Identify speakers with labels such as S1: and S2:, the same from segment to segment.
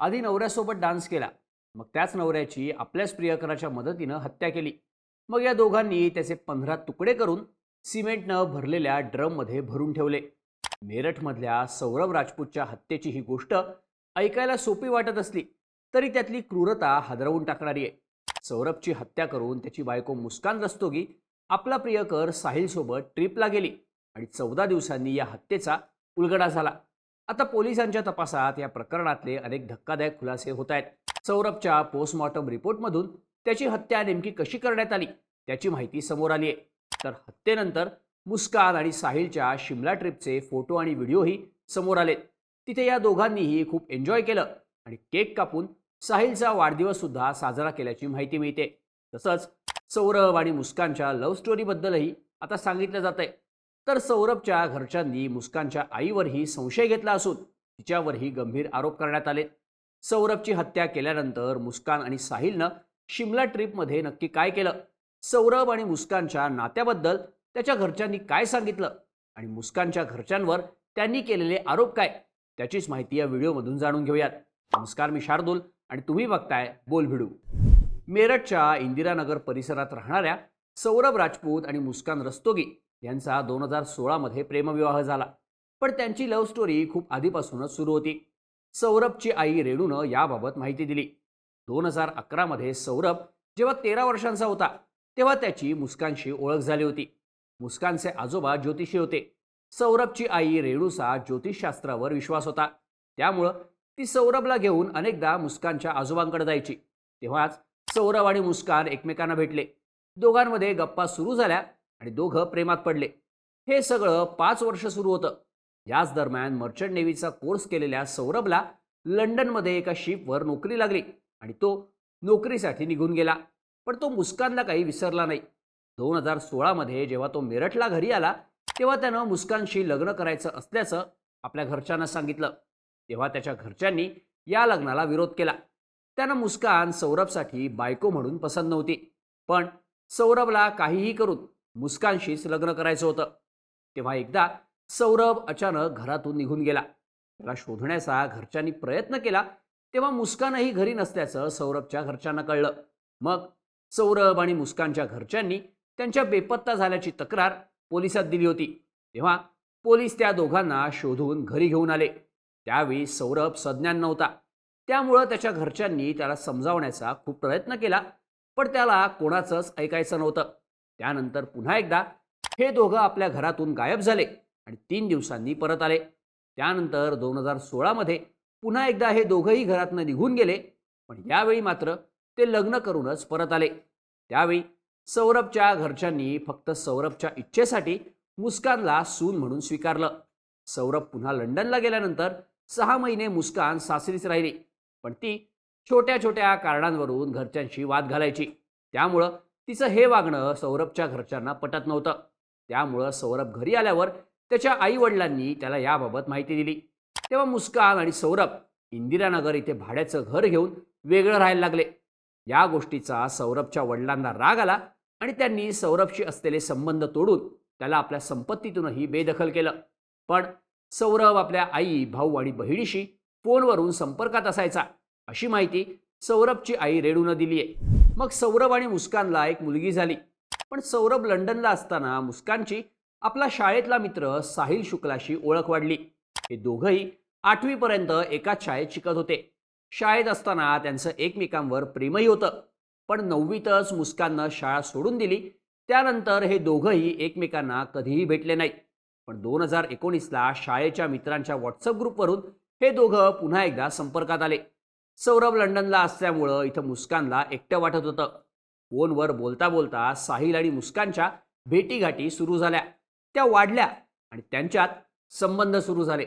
S1: आधी नवऱ्यासोबत डान्स केला. मग त्याच नवऱ्याची आपल्याच प्रियकराच्या मदतीनं हत्या केली. मग या दोघांनी त्याचे पंधरा तुकडे करून सिमेंटनं भरलेल्या ड्रममध्ये भरून ठेवले. मेरठमधल्या सौरभ राजपूतच्या हत्येची ही गोष्ट ऐकायला सोपी वाटत असली तरी त्यातली क्रूरता हादरवून टाकणारी आहे. सौरभची हत्या करून त्याची बायको मुस्कान रस्तोगी आपला प्रियकर साहिलसोबत ट्रिपला गेली आणि चौदा दिवसांनी या हत्येचा उलगडा झाला. आता पोलिसांच्या तपासात या प्रकरणातले अनेक धक्कादायक खुलासे होत आहेत. सौरभच्या पोस्टमॉर्टम रिपोर्टमधून त्याची हत्या नेमकी कशी करण्यात आली त्याची माहिती समोर आली आहे. तर हत्येनंतर मुस्कान आणि साहिलच्या शिमला ट्रिपचे फोटो आणि व्हिडिओही समोर आलेत. तिथे या दोघांनीही खूप एन्जॉय केलं आणि केक कापून साहिलचा वाढदिवस सुद्धा साजरा केल्याची माहिती मिळते. तसंच सौरभ आणि मुस्कानच्या लव्ह स्टोरीबद्दलही आता सांगितलं जात आहे तर सौरभच्या घरच्यांनी मुस्कानच्या आईवरही संशय घेतला असून तिच्यावरही गंभीर आरोप करण्यात आले. सौरभची हत्या केल्यानंतर मुस्कान आणि साहिलनं शिमला ट्रिपमध्ये नक्की काय केलं? सौरभ आणि मुस्कानच्या नात्याबद्दल त्याच्या घरच्यांनी काय सांगितलं? आणि मुस्कानच्या घरच्यांवर त्यांनी केलेले आरोप काय? त्याचीच माहिती या व्हिडिओमधून जाणून घेऊयात. नमस्कार मी शार्दूल आणि तुम्ही बघताय बोल भिडू मेरठच्या इंदिरानगर परिसरात राहणाऱ्या सौरभ राजपूत आणि मुस्कान रस्तोगी यांचा दोन हजार सोळामध्ये प्रेमविवाह झाला. पण त्यांची लव्ह स्टोरी खूप आधीपासूनच सुरू होती. सौरभची आई रेणूनं याबाबत माहिती दिली. दोन हजार अकरामध्ये सौरभ जेव्हा तेरा वर्षांचा होता तेव्हा त्याची मुस्कानशी ओळख झाली होती. मुस्कानचे आजोबा ज्योतिषी होते. सौरभची आई रेणूचा ज्योतिषशास्त्रावर विश्वास होता. त्यामुळं ती सौरभला घेऊन अनेकदा मुस्कानच्या आजोबांकडे जायची. तेव्हाच सौरभ आणि मुस्कान एकमेकांना भेटले. दोघांमध्ये गप्पा सुरू झाल्या. आणि दोघं प्रेमात पडले. हे सगळं पाच वर्ष सुरू होतं. याच दरम्यान मर्चंट नेव्हीचा कोर्स केलेल्या सौरभला लंडनमध्ये एका शिपवर नोकरी लागली आणि तो नोकरीसाठी निघून गेला. पण तो मुस्कानला काही विसरला नाही. दोन हजार सोळामध्ये जेव्हा तो मेरठला घरी आला तेव्हा त्यानं मुस्कानशी लग्न करायचं असल्याचं आपल्या घरच्यांना सांगितलं. तेव्हा त्याच्या घरच्यांनी या लग्नाला विरोध केला. त्यानं मुस्कान सौरभसाठी बायको म्हणून पसंत नव्हती. पण सौरभला काहीही करून मुस्कानशीच लग्न करायचं होतं. तेव्हा एकदा सौरभ अचानक घरातून निघून गेला. त्याला शोधण्याचा घरच्यांनी प्रयत्न केला तेव्हा मुस्कानही घरी नसल्याचं सौरभच्या घरच्यांना कळलं. मग सौरभ आणि मुस्कानच्या घरच्यांनी त्यांच्या बेपत्ता झाल्याची तक्रार पोलिसात दिली होती. तेव्हा पोलीस त्या दोघांना शोधून घरी घेऊन आले. त्यावेळी सौरभ सज्ञान नव्हता. त्यामुळं त्याच्या घरच्यांनी त्याला समजावण्याचा खूप प्रयत्न केला पण त्याला कोणाचंच ऐकायचं नव्हतं. त्यानंतर पुन्हा एकदा हे दोघं आपल्या घरातून गायब झाले आणि तीन दिवसांनी परत आले. त्यानंतर दोन हजार सोळामध्ये पुन्हा एकदा हे दोघंही घरातनं निघून गेले पण यावेळी मात्र ते लग्न करूनच परत आले. त्यावेळी सौरभच्या घरच्यांनी फक्त सौरभच्या इच्छेसाठी मुस्कानला सून म्हणून स्वीकारलं. सौरभ पुन्हा लंडनला गेल्यानंतर सहा महिने मुस्कान सासरीच राहिली पण ती छोट्या छोट्या कारणांवरून घरच्यांशी वाद घालायची. त्यामुळं तिचं हे वागणं सौरभच्या घरच्यांना पटत नव्हतं. त्यामुळं सौरभ घरी आल्यावर त्याच्या आईवडिलांनी त्याला याबाबत माहिती दिली. तेव्हा मुस्कान आणि सौरभ इंदिरानगर इथे भाड्याचं घर घेऊन वेगळं राहायला लागले. या गोष्टीचा सौरभच्या वडिलांना राग आला आणि त्यांनी सौरभशी असलेले संबंध तोडून त्याला आपल्या संपत्तीतूनही बेदखल केलं. पण सौरभ आपल्या आई भाऊ आणि बहिणीशी फोनवरून संपर्कात असायचा. अशी माहिती सौरभची आई रेणूनं दिली आहे मग सौरभ आणि मुस्कानला एक मुलगी झाली. पण सौरभ लंडनला असताना मुस्कानची आपला शाळेतला मित्र साहिल शुक्लाशी ओळख वाढली. हे दोघंही आठवीपर्यंत एकाच शाळेत शिकत होते. शाळेत असताना त्यांचं एकमेकांवर प्रेमही होतं. पण नववीतच मुस्काननं शाळा सोडून दिली. त्यानंतर हे दोघंही एकमेकांना कधीही भेटले नाही. पण दोन हजार एकोणीसला शाळेच्या मित्रांच्या व्हॉट्सअप ग्रुपवरून हे दोघं पुन्हा एकदा संपर्कात आले. सौरभ लंडनला असल्यामुळं इथं मुस्कानला एकटं वाटत होतं. फोनवर बोलता बोलता साहिल आणि मुस्कानच्या भेटीगाठी सुरू झाल्या. त्या वाढल्या आणि त्यांच्यात संबंध सुरू झाले.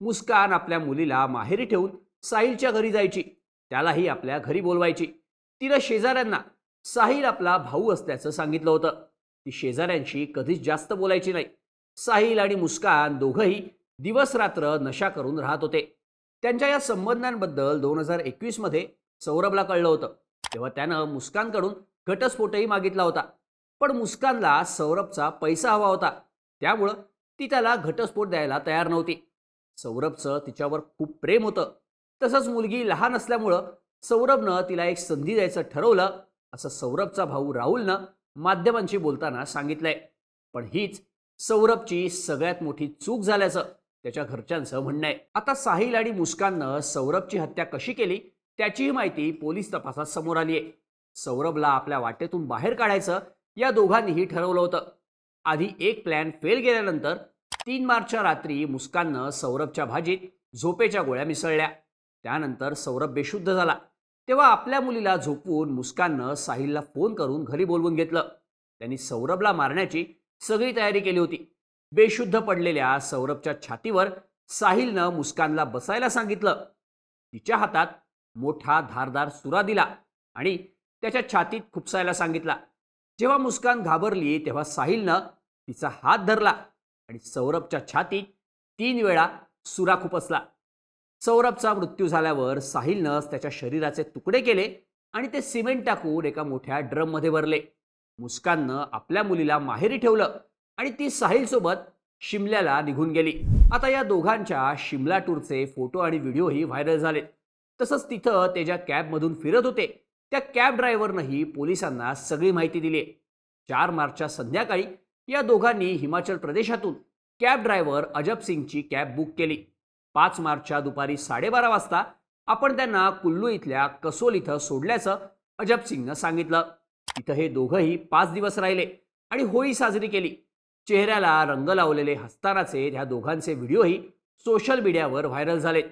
S1: मुस्कान आपल्या मुलीला माहेरी ठेवून साहिलच्या घरी जायची. त्यालाही आपल्या घरी बोलवायची. तिनं शेजाऱ्यांना साहिल आपला भाऊ असल्याचं सांगितलं होतं. ती शेजाऱ्यांशी कधीच जास्त बोलायची नाही. साहिल आणि मुस्कान दोघंही दिवस रात्र नशा करून राहत होते. त्यांच्या या संबंधांबद्दल दोन हजार एकवीसमध्ये सौरभला कळलं होतं. तेव्हा त्यानं मुस्कानकडून घटस्फोटही मागितला होता. पण मुस्कानला सौरभचा पैसा हवा होता. त्यामुळं ती त्याला घटस्फोट द्यायला तयार नव्हती. सौरभचं तिच्यावर खूप प्रेम होतं. तसंच मुलगी लहान असल्यामुळं सौरभनं तिला एक संधी द्यायचं ठरवलं असं सौरभचा भाऊ राहुलनं माध्यमांशी बोलताना सांगितलंय. पण हीच सौरभची सगळ्यात मोठी चूक झाल्याचं त्याच्या घरच्यांचं म्हणणं आहे. आता साहिल आणि मुस्काननं सौरभची हत्या कशी केली त्याचीही माहिती पोलीस तपासात समोर आली आहे सौरभला आपल्या वाटेतून बाहेर काढायचं या दोघांनीही ठरवलं होतं. आधी एक प्लॅन फेल गेल्यानंतर तीन मार्चच्या रात्री मुस्काननं सौरभच्या भाजीत झोपेच्या गोळ्या मिसळल्या. त्यानंतर सौरभ बेशुद्ध झाला. तेव्हा आपल्या मुलीला झोपवून मुस्काननं साहिलला फोन करून घरी बोलवून घेतलं. त्यांनी सौरभला मारण्याची सगळी तयारी केली होती. बेशुद्ध पडलेल्या सौरभच्या छातीवर साहिलनं मुस्कानला बसायला सांगितलं. तिच्या हातात मोठा धारदार सुरा दिला आणि त्याच्या छातीत खुपसायला सांगितला. जेव्हा मुस्कान घाबरली तेव्हा साहिलनं तिचा हात धरला आणि सौरभच्या छातीत तीन वेळा सुरा खुपसला. सौरभचा मृत्यू झाल्यावर साहिलनं त्याच्या शरीराचे तुकडे केले आणि ते सिमेंट टाकून एका मोठ्या ड्रममध्ये भरले. मुस्काननं आपल्या मुलीला माहेरी ठेवलं. आणि ती साहिलसोबत शिमल्याला निघून गेली. आता या दोघांच्या शिमला टूरचे फोटो आणि व्हिडिओही व्हायरल झाले. तसंच तिथं ते ज्या कॅबमधून फिरत होते त्या कॅब ड्रायव्हरनंही पोलिसांना सगळी माहिती दिली आहे. चार मार्चच्या संध्याकाळी या दोघांनी हिमाचल प्रदेशातून कॅब ड्रायव्हर अजब सिंगची कॅब बुक केली. पाच मार्चच्या दुपारी साडेबारा वाजता आपण त्यांना कुल्लू इथल्या कसोल इथं सोडल्याचं अजब सिंगनं सांगितलं. तिथं हे दोघंही पाच दिवस राहिले आणि होळी साजरी केली. चेहऱ्याला रंग लावलेले हस्तानाचे ह्या दोघांचे व्हिडिओही सोशल मीडियावर व्हायरल झालेत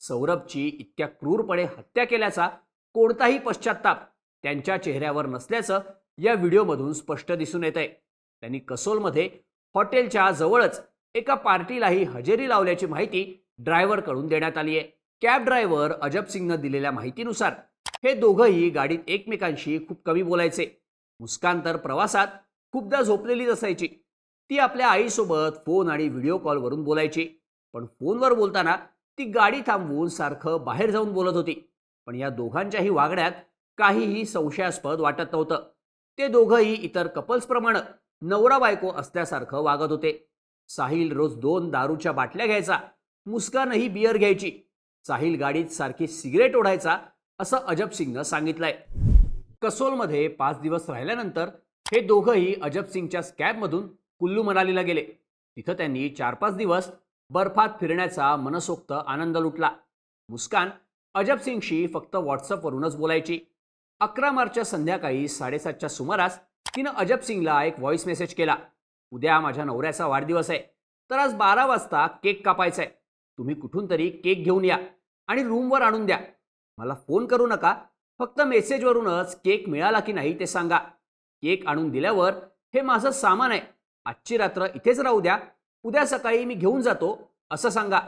S1: सौरभची इतक्या क्रूरपणे हत्या केल्याचा कोणताही पश्चाताप त्यांच्या चेहऱ्यावर नसल्याचं या व्हिडिओमधून स्पष्ट दिसून येत आहे त्यांनी कसोलमध्ये हॉटेलच्या जवळच एका पार्टीलाही हजेरी लावल्याची माहिती ड्रायव्हरकडून देण्यात आली आहे कॅब ड्रायव्हर अजब सिंगनं दिलेल्या माहितीनुसार हे दोघंही गाडीत एकमेकांशी खूप कमी बोलायचे. मुस्कान तर प्रवासात खूपदा झोपलेलीच असायची. ती आपल्या आईसोबत फोन आणि व्हिडिओ कॉलवरून बोलायची. पण फोनवर बोलताना ती गाडी थांबवून सारखं बाहेर जाऊन बोलत होती. पण या दोघांच्याही वागण्यात काहीही संशयास्पद वाटत नव्हतं. ते दोघंही इतर कपल्सप्रमाणे नवरा बायको असल्यासारखं वागत होते. साहिल रोज दोन दारूच्या बाटल्या घ्यायचा मुस्कानही बियर घ्यायची. साहिल गाडीत सारखी सिगरेट ओढायचा असं अजब सिंगनं सांगितलंय. कसोलमध्ये पाच दिवस राहिल्यानंतर हे दोघंही अजब सिंगच्या स्कॅबमधून कुल्लू मनालीला गेले. तिथं त्यांनी चार पाच दिवस बर्फात फिरण्याचा मनसोक्त आनंद लुटला. मुस्कान अजब सिंगशी फक्त व्हॉट्सअपवरूनच बोलायची. अकरा मार्चच्या संध्याकाळी साडेसातच्या सुमारास तिनं अजब सिंगला एक व्हॉइस मेसेज केला. उद्या माझ्या नवऱ्याचा वाढदिवस आहे. तर आज बारा वाजता केक कापायचा आहे तुम्ही कुठून तरी केक घेऊन या आणि रूमवर आणून द्या. मला फोन करू नका. फक्त मेसेजवरूनच केक मिळाला की नाही ते सांगा. केक आणून दिल्यावर हे माझं सामान आहे. आजची रात्र इथेच राहू द्या. उद्या सकाळी मी घेऊन जातो. असं सांगा.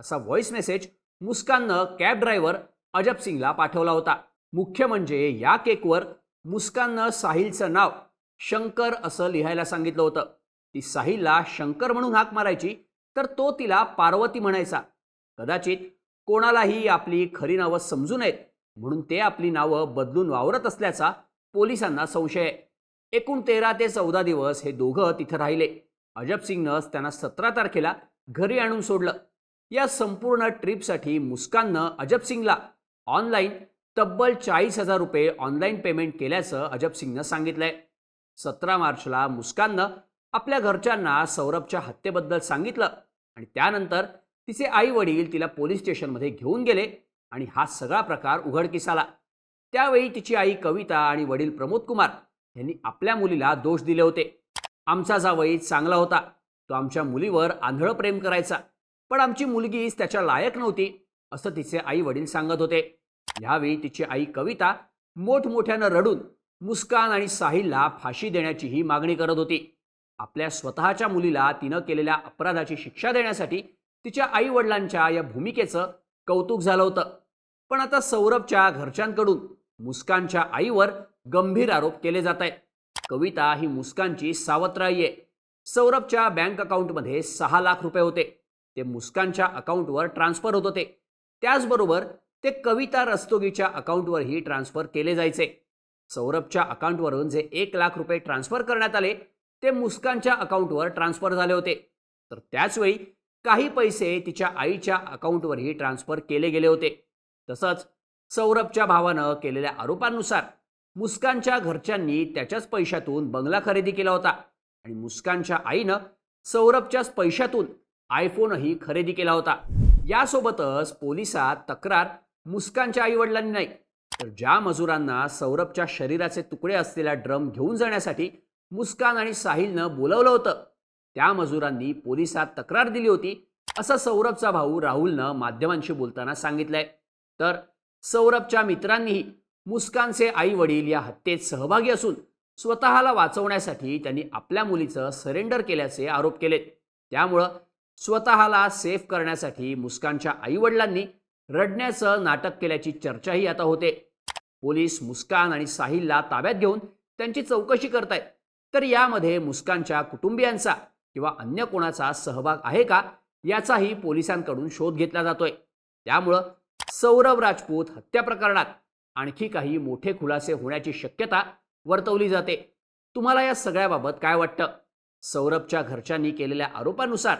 S1: असा व्हॉइस मेसेज मुस्काननं कॅब ड्रायव्हर अजब सिंगला पाठवला होता. मुख्य म्हणजे या केकवर मुस्काननं साहिलचं नाव शंकर असं लिहायला सांगितलं होतं. ती साहिलला शंकर म्हणून हाक मारायची तर तो तिला पार्वती म्हणायचा. कदाचित कोणालाही आपली खरी नावं समजू नयेत म्हणून ते आपली नावं बदलून वावरत असल्याचा पोलिसांना संशय आहे. एकूण तेरा ते चौदा दिवस हे दोघं तिथं राहिले. अजब सिंगनंच त्यांना सतरा तारखेला घरी आणून सोडलं. या संपूर्ण ट्रिपसाठी मुस्काननं अजब सिंगला ऑनलाईन तब्बल चाळीस हजार रुपये ऑनलाईन पेमेंट केल्याचं अजब सिंगनं सांगितलंय. सतरा मार्चला मुस्काननं आपल्या घरच्यांना सौरभच्या हत्येबद्दल सांगितलं आणि त्यानंतर तिचे आई वडील तिला पोलीस स्टेशनमध्ये घेऊन गेले आणि हा सगळा प्रकार उघडकीस आला. त्यावेळी तिची आई कविता आणि वडील प्रमोद कुमार यांनी आपल्या मुलीला दोष दिले होते. आमचा जावई चांगला होता. तो आमच्या मुलीवर आंधळ प्रेम करायचा. पण आमची मुलगीच त्याच्या लायक नव्हती असं तिचे आई वडील सांगत होते. यावेळी तिची आई कविता मोठमोठ्यानं रडून मुस्कान आणि साहिलला फाशी देण्याचीही मागणी करत होती. आपल्या स्वतःच्या मुलीला तिनं केलेल्या अपराधाची शिक्षा देण्यासाठी तिच्या आई वडिलांच्या या भूमिकेचं कौतुक झालं होतं. पण आता सौरभच्या घरच्यांकडून मुस्कानच्या आईवर गंभीर आरोप केले जात आहेत. कविता ही मुस्कानची सावत्राई आहे. सौरभच्या बँक अकाउंटमध्ये सहा लाख रुपये होते. ते मुस्कानच्या अकाउंटवर ट्रान्सफर होत होते. त्याचबरोबर ते कविता रस्तोगीच्या अकाउंटवरही ट्रान्सफर केले जायचे. सौरभच्या अकाउंटवरून जे एक लाख रुपये ट्रान्सफर करण्यात आले ते मुस्कानच्या अकाउंटवर ट्रान्सफर झाले होते. तर त्याचवेळी काही पैसे तिच्या आईच्या अकाउंटवरही ट्रान्सफर केले गेले होते. तसंच सौरभच्या भावानं केलेल्या आरोपांनुसार मुस्कानच्या घरच्यांनी त्याच्याच पैशातून बंगला खरेदी केला होता. आणि मुस्कानच्या आईनं सौरभच्याच पैशातून आयफोनही खरेदी केला होता. यासोबतच पोलिसात तक्रार मुस्कानच्या आईवडिलांनी नाही. तर ज्या मजुरांना सौरभच्या शरीराचे तुकडे असलेला ड्रम घेऊन जाण्यासाठी मुस्कान आणि साहिलनं बोलवलं होतं त्या मजुरांनी पोलिसात तक्रार दिली होती असं सौरभचा भाऊ राहुलनं माध्यमांशी बोलताना सांगितलंय. तर सौरभच्या मित्रांनीही मुस्कानचे आई वडील या हत्येत सहभागी असून स्वतःला वाचवण्यासाठी त्यांनी आपल्या मुलीचं सरेंडर केल्याचे आरोप केलेत. त्यामुळं स्वतःला सेफ करण्यासाठी मुस्कानच्या आईवडिलांनी रडण्याचं नाटक केल्याची चर्चाही आता होते. पोलीस मुस्कान आणि साहिलला ताब्यात घेऊन त्यांची चौकशी करतायत. तर यामध्ये मुस्कानच्या कुटुंबियांचा किंवा अन्य कोणाचा सहभाग आहे का याचाही पोलिसांकडून शोध घेतला जातोय. त्यामुळं सौरभ राजपूत हत्या प्रकरणात आणखी काही मोठे खुलासे होण्याची शक्यता वर्तवली जाते. तुम्हाला या सगळ्याबाबत काय वाटतं? सौरभच्या घरच्यांनी केलेल्या आरोपानुसार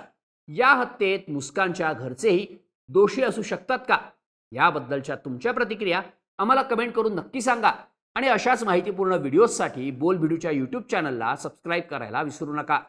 S1: या हत्येत मुस्कानच्या घरचेही दोषी असू शकतात का? याबद्दलच्या तुमच्या प्रतिक्रिया आम्हाला कमेंट करून नक्की सांगा आणि अशाच माहितीपूर्ण व्हिडिओजसाठी बोल व्हिडिओच्या यूट्यूब चॅनलला सबस्क्राईब करायला विसरू नका.